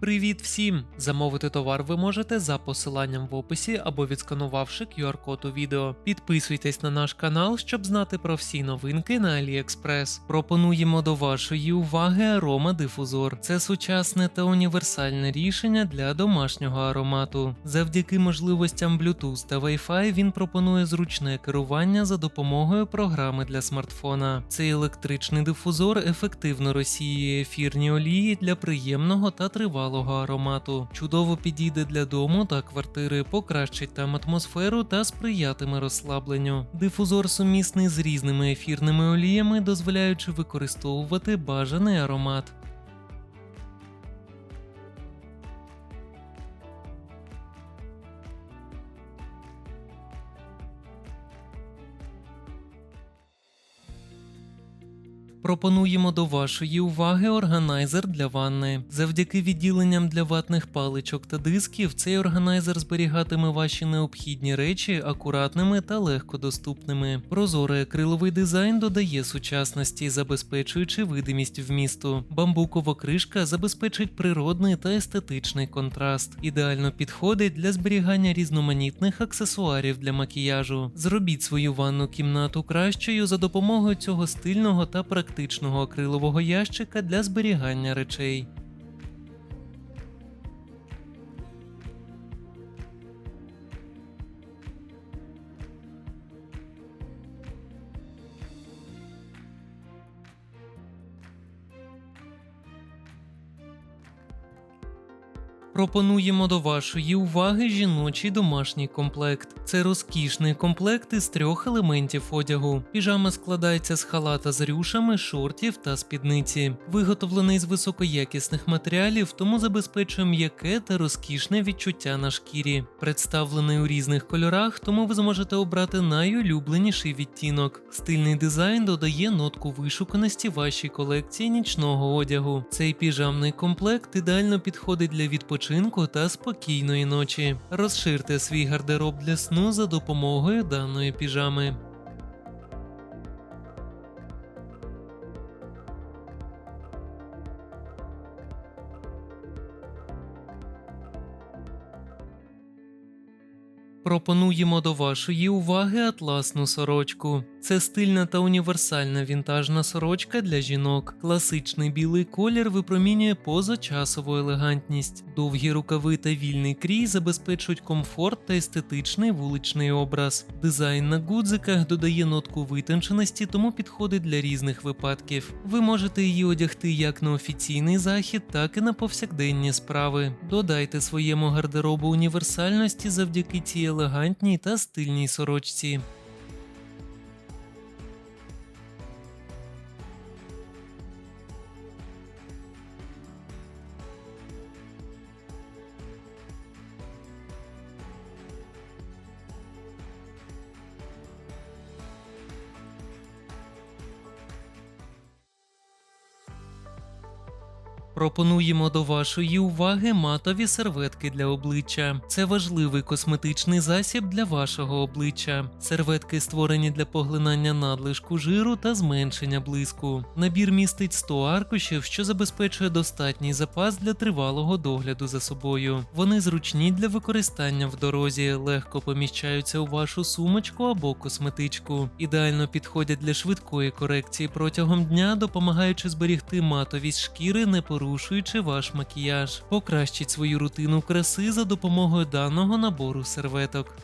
Привіт всім! Замовити товар ви можете за посиланням в описі або відсканувавши QR-код у відео. Підписуйтесь на наш канал, щоб знати про всі новинки на AliExpress. Пропонуємо до вашої уваги арома дифузор. Це сучасне та універсальне рішення для домашнього аромату. Завдяки можливостям Bluetooth та Wi-Fi він пропонує зручне керування за допомогою програми для смартфона. Цей електричний дифузор ефективно розсіює ефірні олії для приємного та тривалого аромату. Чудово підійде для дому та квартири, покращить там атмосферу та сприятиме розслабленню. Дифузор сумісний з різними ефірними оліями, дозволяючи використовувати бажаний аромат. Пропонуємо до вашої уваги органайзер для ванни. Завдяки відділенням для ватних паличок та дисків, цей органайзер зберігатиме ваші необхідні речі акуратними та легкодоступними. Прозорий акриловий дизайн додає сучасності, забезпечуючи видимість вмісту. Бамбукова кришка забезпечить природний та естетичний контраст. Ідеально підходить для зберігання різноманітних аксесуарів для макіяжу. Зробіть свою ванну кімнату кращою за допомогою цього стильного та практичного акрилового ящика для зберігання речей. Пропонуємо до вашої уваги жіночий домашній комплект. Це розкішний комплект із трьох елементів одягу. Піжама складається з халата з рюшами, шортів та спідниці. Виготовлений з високоякісних матеріалів, тому забезпечує м'яке та розкішне відчуття на шкірі. Представлений у різних кольорах, тому ви зможете обрати найулюбленіший відтінок. Стильний дизайн додає нотку вишуканості вашій колекції нічного одягу. Цей піжамний комплект ідеально підходить для відпочинку та спокійної ночі. Розширте свій гардероб для сну за допомогою даної піжами. Пропонуємо до вашої уваги атласну сорочку. Це стильна та універсальна вінтажна сорочка для жінок. Класичний білий колір випромінює позачасову елегантність. Довгі рукави та вільний крій забезпечують комфорт та естетичний вуличний образ. Дизайн на гудзиках додає нотку витонченості, тому підходить для різних випадків. Ви можете її одягти як на офіційний захід, так і на повсякденні справи. Додайте своєму гардеробу універсальності завдяки цій елегантній та стильній сорочці. Пропонуємо до вашої уваги матові серветки для обличчя. Це важливий косметичний засіб для вашого обличчя. Серветки створені для поглинання надлишку жиру та зменшення блиску. Набір містить 100 аркушів, що забезпечує достатній запас для тривалого догляду за собою. Вони зручні для використання в дорозі, легко поміщаються у вашу сумочку або косметичку. Ідеально підходять для швидкої корекції протягом дня, допомагаючи зберігти матовість шкіри, не порушуючи ваш макіяж. Покращіть свою рутину краси за допомогою даного набору серветок.